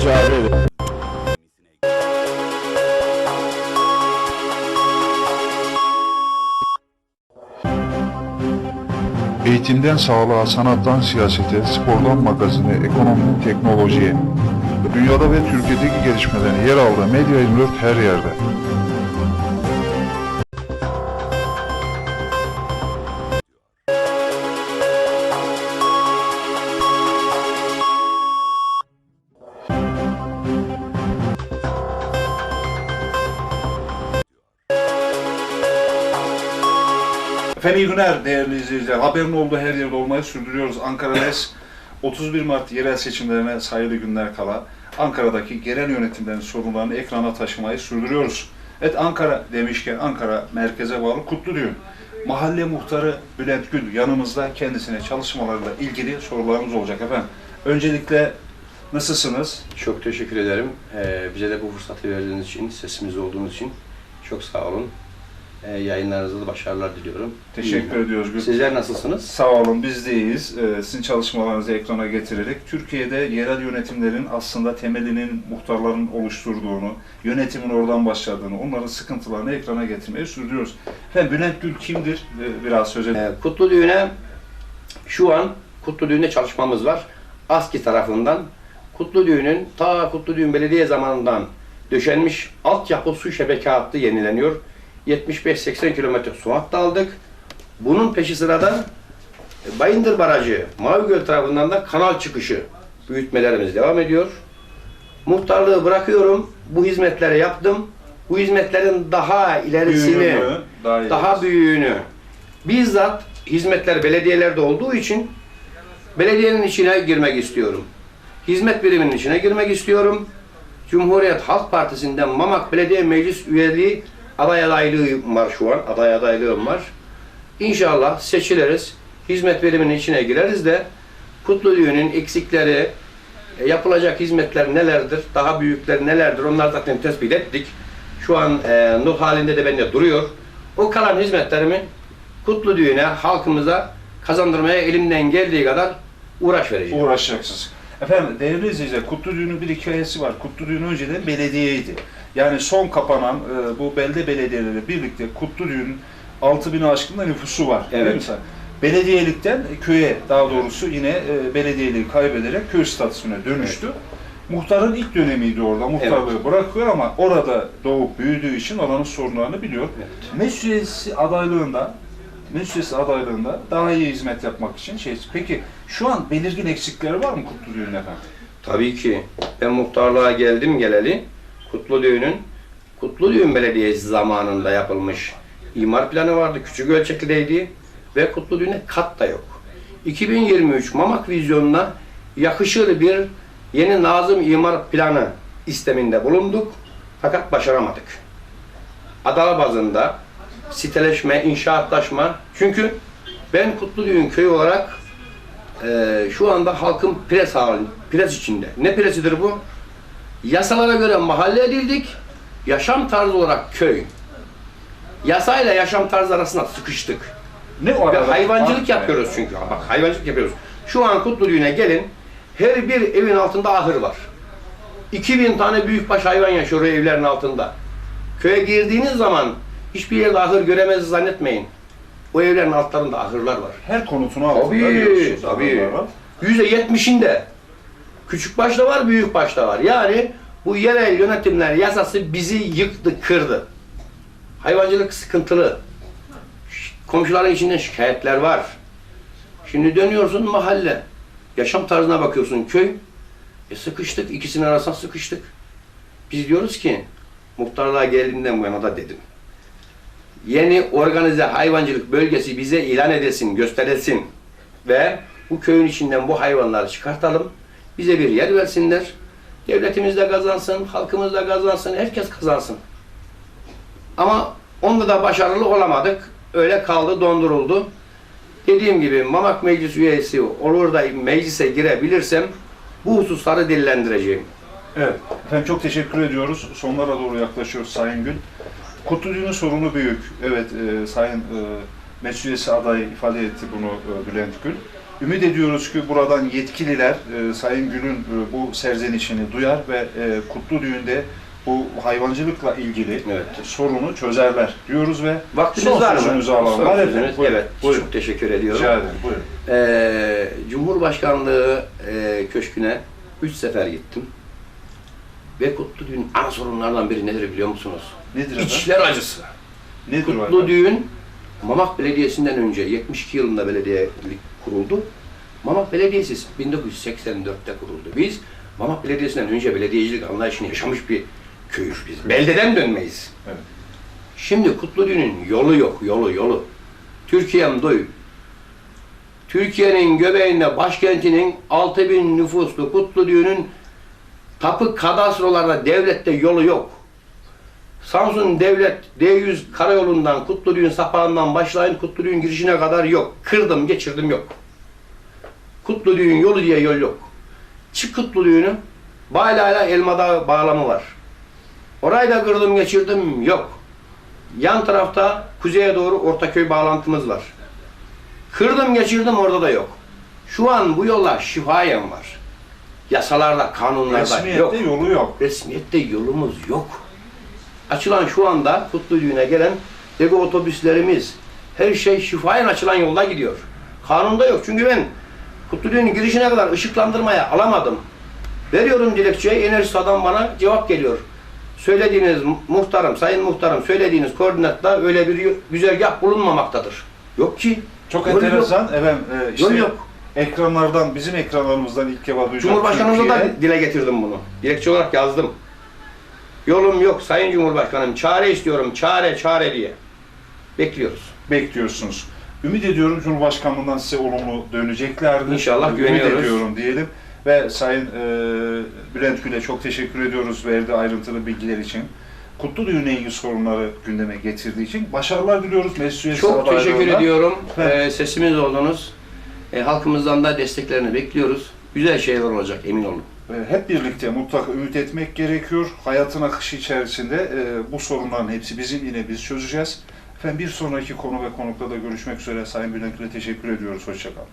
cevabı Eğitimden sağlığa, sanattan siyasete, spordan magazine, ekonomiden teknolojiye, dünyada ve Türkiye'deki gelişmelerin yer aldığı Medya 24 her yerde. Efendim iyi günler değerli izleyiciler. Haberin olduğu her yerde olmayı sürdürüyoruz. Ankara'dayız. 31 Mart yerel seçimlerine sayılı günler kala Ankara'daki genel yönetimlerin sorunlarını ekrana taşımayı sürdürüyoruz. Evet Ankara demişken Ankara merkeze bağlı Kutludüğün. Mahalle muhtarı Bülent Gül yanımızda kendisine çalışmalarıyla ilgili sorularımız olacak efendim. Öncelikle nasılsınız? Çok teşekkür ederim. Ee, bize de bu fırsatı verdiğiniz için, sesimiz olduğunuz için çok sağ olun. Ee, yayınlarınızda da başarılar diliyorum. Teşekkür İyiyim. ediyoruz Gül. Sizler nasılsınız? Sağ olun biz de iyiyiz. Ee, Sizin çalışmalarınızı ekrana getirerek Türkiye'de yerel yönetimlerin aslında temelinin muhtarların oluşturduğunu, yönetimin oradan başladığını, onların sıkıntılarını ekrana getirmeyi sürdürüyoruz. Efendim Bülent Gül kimdir? Ee, Biraz söz edin. Ee, Kutlu Düğün'e şu an Kutlu Düğün'de çalışmamız var. ASKİ tarafından Kutlu Düğün'ün ta Kutlu Düğün Belediye zamanından döşenmiş altyapı su şebeke hattı yenileniyor. 75-80 kilometre su hattı aldık. Bunun peşi sırada e, Bayındır Barajı, Mavi Göl tarafından da kanal çıkışı büyütmelerimiz devam ediyor. Muhtarlığı bırakıyorum. Bu hizmetleri yaptım. Bu hizmetlerin daha ilerisini, Büyüğünü, daha daha büyüğünü bizzat hizmetler belediyelerde olduğu için belediyenin içine girmek istiyorum. Hizmet biriminin içine girmek istiyorum. Cumhuriyet Halk Partisi'nden Mamak Belediye Meclis üyeliği aday adaylığım var şu an. Aday adaylığım var. İnşallah seçiliriz. Hizmet biriminin içine gireriz de Kutlu Düğün'ün eksikleri, e, yapılacak hizmetler nelerdir, daha büyükler nelerdir onları zaten tespit ettik. Şu an e, not halinde de bende duruyor. O kalan hizmetlerimi Kutlu Düğün'e, halkımıza kazandırmaya elimden geldiği kadar uğraş vereceğim. Uğraşacaksınız. Efendim değerli izleyiciler, Kutlu Düğün'ün bir hikayesi var. Kutlu Düğün önceden belediyeydi. Yani son kapanan e, bu belde belediyeleriyle birlikte Kutlu Düğün'ün 6000 aşkında nüfusu var. Değil Evet. mi sen? Belediyelikten köye daha doğrusu yine e, belediyeliği kaybederek köy statüsüne dönüştü. Muhtarın ilk dönemiydi orada. Muhtarlığı bırakıyor ama orada doğup büyüdüğü için oranın sorunlarını biliyor. Evet. Meclis adaylığında üyesi adaylığında daha iyi hizmet yapmak için şey. Peki şu an belirgin eksikleri var mı Kutlu Düğün'ün efendim? Tabii ki. Ben muhtarlığa geldim geleli. Kutlu Düğün'ün Kutlu Düğün Belediyesi zamanında yapılmış imar planı vardı. Küçük ölçekliydi ve Kutlu Düğün'e kat da yok. 2023 Mamak vizyonuna yakışır bir yeni Nazım imar planı isteminde bulunduk. Fakat başaramadık. Ada bazında siteleşme, inşaatlaşma. Çünkü ben Kutlu Düğün köyü olarak ee, şu anda halkın pres hali, pres içinde. Ne presidir bu? Yasalara göre mahalle edildik, yaşam tarzı olarak köy. Yasayla yaşam tarzı arasında sıkıştık. Ne o Ve hayvancılık yapıyoruz çünkü. Bak hayvancılık yapıyoruz. Şu an Kutlu Düğün'e gelin, her bir evin altında ahır var. 2000 tane büyükbaş hayvan yaşıyor evlerin altında. Köye girdiğiniz zaman hiçbir yerde ahır göremez zannetmeyin. O evlerin altlarında ahırlar var. Her konutun altında Tabii, diyorsunuz, tabii. Yüzde yetmişinde küçük başta var, büyük başta var. Yani bu yerel yönetimler yasası bizi yıktı, kırdı. Hayvancılık sıkıntılı. Komşuların içinden şikayetler var. Şimdi dönüyorsun mahalle. Yaşam tarzına bakıyorsun köy. E sıkıştık, ikisinin arasına sıkıştık. Biz diyoruz ki, muhtarlığa geldiğimden bu yana da dedim. Yeni organize hayvancılık bölgesi bize ilan edilsin, gösterilsin ve bu köyün içinden bu hayvanları çıkartalım. Bize bir yer versinler. Devletimiz de kazansın, halkımız da kazansın, herkes kazansın. Ama onda da başarılı olamadık. Öyle kaldı, donduruldu. Dediğim gibi Mamak Meclis üyesi olur da meclise girebilirsem bu hususları dillendireceğim. Evet. Efendim çok teşekkür ediyoruz. Sonlara doğru yaklaşıyoruz Sayın Gül. Kutlu Düğün'ün sorunu büyük. Evet, e, Sayın e, Meclis üyesi adayı ifade etti bunu e, Bülent Gül. Ümit ediyoruz ki buradan yetkililer e, Sayın Gül'ün e, bu serzenişini duyar ve e, Kutlu Düğün'de bu hayvancılıkla ilgili Evet. sorunu çözerler diyoruz ve Vaktiniz son var mı? sözünüzü alalım. Son sözünüz. efendim, buyurun, Evet, buyurun. çok teşekkür ediyorum. Rica ederim, buyurun. Ee, Cumhurbaşkanlığı e, köşküne üç sefer gittim. Ve Kutlu Düğün ana sorunlardan biri nedir biliyor musunuz? Nedir efendim? İçler acısı. Nedir Kutlu efendim? Düğün Mamak Belediyesi'nden önce 72 yılında belediyelik kuruldu. Mamak Belediyesi 1984'te kuruldu. Biz Mamak Belediyesi'nden önce belediyecilik anlayışını yaşamış bir köyüz biz. Beldeden dönmeyiz. Evet. Şimdi Kutlu Düğün'ün yolu yok, yolu yolu. Türkiye'm doy. Türkiye'nin göbeğinde başkentinin 6000 nüfuslu Kutlu Düğün'ün tapu kadastrolarda devlette yolu yok. Samsun Devlet D100 karayolundan Kutlu Düğün sapağından başlayın Kutlu Düğün girişine kadar yok. Kırdım geçirdim yok. Kutlu Düğün yolu diye yol yok. Çık Kutlu Düğün'ü Baylayla Elmadağ bağlamı var. Orayı da kırdım geçirdim yok. Yan tarafta kuzeye doğru Ortaköy bağlantımız var. Kırdım geçirdim orada da yok. Şu an bu yollar şifayen var. Yasalarda, kanunlarda Resmiyette yok. yolu yok. Resmiyette yolumuz yok. Açılan şu anda Kutlu Düğün'e gelen Dego otobüslerimiz, her şey şifayen açılan yolda gidiyor. Kanunda yok. Çünkü ben Kutlu Düğün'ün girişine kadar ışıklandırmaya alamadım. Veriyorum dilekçeyi, Enerjisa'dan bana cevap geliyor. Söylediğiniz muhtarım, sayın muhtarım, söylediğiniz koordinatta öyle bir güzergah bulunmamaktadır. Yok ki. Çok Yol yok. enteresan. Efendim, e, işte Yol yok. Ekranlardan, bizim ekranlarımızdan ilk defa duyacak Cumhurbaşkanımıza da Türkiye. dile getirdim bunu. Dilekçe olarak yazdım. Yolum yok Sayın Cumhurbaşkanım. Çare istiyorum. Çare, çare diye. Bekliyoruz. bekliyorsunuz. Ümit ediyorum Cumhurbaşkanlığından size olumlu döneceklerdir. İnşallah Ümit güveniyoruz. ediyorum diyelim. Ve Sayın e, Bülent Gül'e çok teşekkür ediyoruz verdiği ayrıntılı bilgiler için. Kutlu Düğün'e ilgili sorunları gündeme getirdiği için başarılar diliyoruz. Mesut Çok teşekkür ediyorum. Evet. Ee, sesimiz oldunuz. Ee, halkımızdan da desteklerini bekliyoruz. Güzel şeyler olacak emin olun. E, Hep birlikte mutlaka ümit etmek gerekiyor. Hayatın akışı içerisinde e, bu sorunların hepsi bizim yine biz çözeceğiz. Efendim bir sonraki konu ve konukla da görüşmek üzere. Sayın Bülent Gül'e teşekkür ediyoruz. Hoşçakalın.